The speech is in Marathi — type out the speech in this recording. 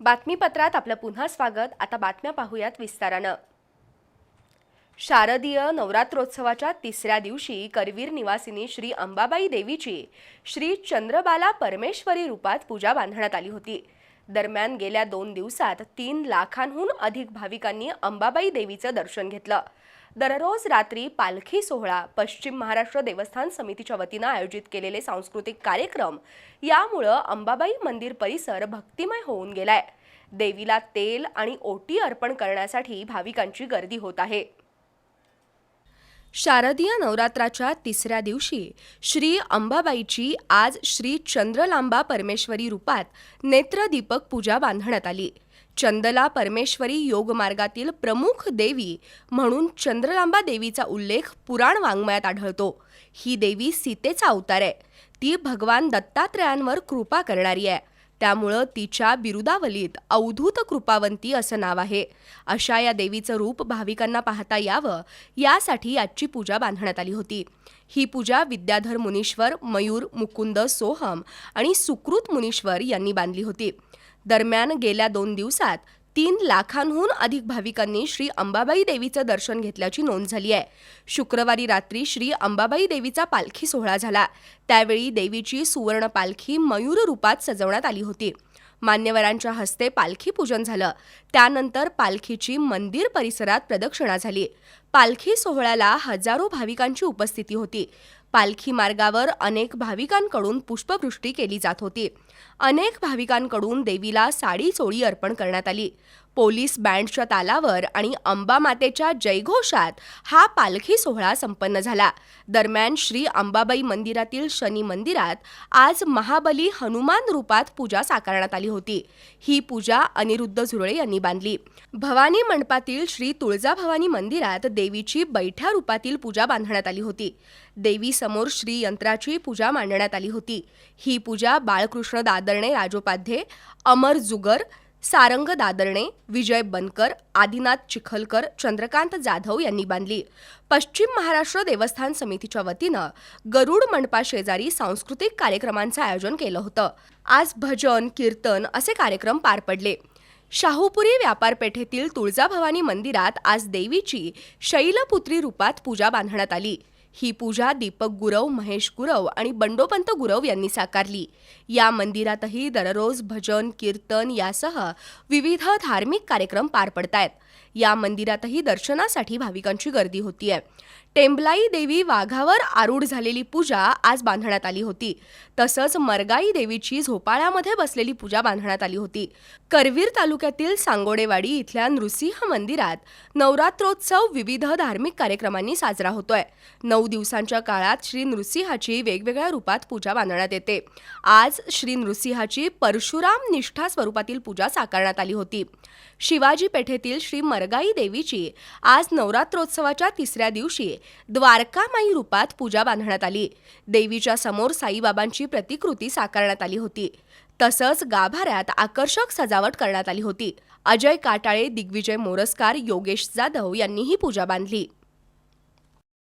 बातमीपत्रात आपलं पुन्हा स्वागत. आता बातम्या पाहूयात विस्तारानं. शारदीय नवरात्रोत्सवाच्या तिसऱ्या दिवशी करवीर निवासिनी श्री अंबाबाई देवीची श्री चंद्रबाला परमेश्वरी रूपात पूजा बांधण्यात आली होती. दरम्यान गेल्या दोन दिवसात तीन लाखांहून अधिक भाविकांनी अंबाबाई देवीचं दर्शन घेतलं. दररोज रात्री पालखी सोहळा पश्चिम महाराष्ट्र देवस्थान समितीच्या वतीनं आयोजित केलेले सांस्कृतिक कार्यक्रम यामुळं अंबाबाई मंदिर परिसर भक्तिमय होऊन गेलाय. देवीला तेल आणि ओटी अर्पण करण्यासाठी भाविकांची गर्दी होत आहे. शारदीय नवरात्राच्या तिसऱ्या दिवशी श्री अंबाबाईची आज श्री चंद्रलांबा परमेश्वरी रूपात नेत्रदीपक पूजा बांधण्यात आली. चंदला परमेश्वरी योगमार्गातील प्रमुख देवी म्हणून चंद्रलांबा देवीचा उल्लेख पुराण वाङ्मयात आढळतो. ही देवी सीतेचा अवतार आहे. ती भगवान दत्तात्रयांवर कृपा करणारी आहे. त्यामुळं तिच्या बिरुदावलीत अवधूत कृपावंती असं नाव आहे. अशा या देवीचं रूप भाविकांना पाहता यावं यासाठी आजची पूजा बांधण्यात आली होती. ही पूजा विद्याधर मुनीश्वर मयूर मुकुंद सोहम आणि सुकृत मुनीश्वर यांनी बांधली होती. दरम्यान गेल्या दोन दिवसात तीन लाखांहून अधिक भाविकांनी श्री अंबाबाई देवीचं दर्शन घेतल्याची नोंद झाली आहे. शुक्रवारी रात्री श्री अंबाबाई देवीचा पालखी सोहळा झाला. त्यावेळी देवीची सुवर्ण पालखी मयूर रूपात सजवण्यात आली होती. मान्यवरांच्या हस्ते पालखी पूजन झालं. त्यानंतर पालखीची मंदिर परिसरात प्रदक्षिणा झाली. पालखी सोहळ्याला हजारो भाविकांची उपस्थिती होती. पालखी मार्गावर अनेक भाविकांकडून पुष्पवृष्टी केली जात होती. अनेक भाविकांकडून देवीला साडी चोळी अर्पण करण्यात आली. पोलीस बँडच्या तालावर आणि अंबा मातेच्या जयघोषात हा पालखी सोहळा संपन्न झाला. दरम्यान श्री अंबाबाई मंदिरातील शनी मंदिरात आज महाबली हनुमान रूपात पूजा साकारण्यात आली होती. ही पूजा अनिरुद्ध झुरळे यांनी बांधली. भवानी मंडपातील श्री तुळजाभवानी मंदिरात देवीची बैठ्या रूपातील पूजा बांधण्यात आली होती. देवी समोर श्री यंत्राची पूजा मांडण्यात आली होती. ही पूजा बाळकृष्ण दादरणे राजोपाध्ये अमर जुगर सारंग दादरणे विजय बनकर आदिनाथ चिखलकर चंद्रकांत जाधव यांनी बांधली. पश्चिम महाराष्ट्र देवस्थान समितीच्या वतीनं गरुड मंडपा शेजारी सांस्कृतिक कार्यक्रमांचं आयोजन केलं होतं. आज भजन कीर्तन असे कार्यक्रम पार पडले. शाहूपुरी व्यापारपेठेतील तुळजाभवानी मंदिरात आज देवीची शैलपुत्री रूपात पूजा बांधण्यात आली. ही पूजा दीपक गुरव महेश गुरव आणि बंडोपंत गुरव यांनी साकारली. या मंदिरातही दररोज भजन कीर्तन यासह विविध धार्मिक कार्यक्रम पार पडतायत. या मंदिरातही दर्शनासाठी भाविकांची गर्दी होतीये. टेंबलाई देवी वाघावर आरूढ झालेली पूजा आज बांधण्यात आली होती. तसंच मरगाई देवीची झोपाळ्यामध्ये बसलेली पूजा बांधण्यात आली होती. करवीर तालुक्यातील सांगोडेवाडी इथल्या नृसिंह मंदिरात नवरात्रोत्सव विविध धार्मिक कार्यक्रमांनी साजरा होतोय. नऊ दिवसांच्या काळात श्री नृसिंहाची वेगवेगळ्या रूपात पूजा बांधण्यात येते. आज श्री नृसिंहाची परशुराम निष्ठा स्वरूपातील पूजा साकारण्यात आली होती. शिवाजी पेठेतील श्री मरगाई देवीची आज नवरात्रोत्सवाच्या तिसऱ्या दिवशी द्वारकामाई रूपात पूजा बांधण्यात आली. देवीच्या समोर साईबाबांची प्रतिकृती साकारण्यात आली होती. तसंच गाभाऱ्यात आकर्षक सजावट करण्यात आली होती. अजय काटाळे दिग्विजय मोरसकार योगेश जाधव यांनीही पूजा बांधली.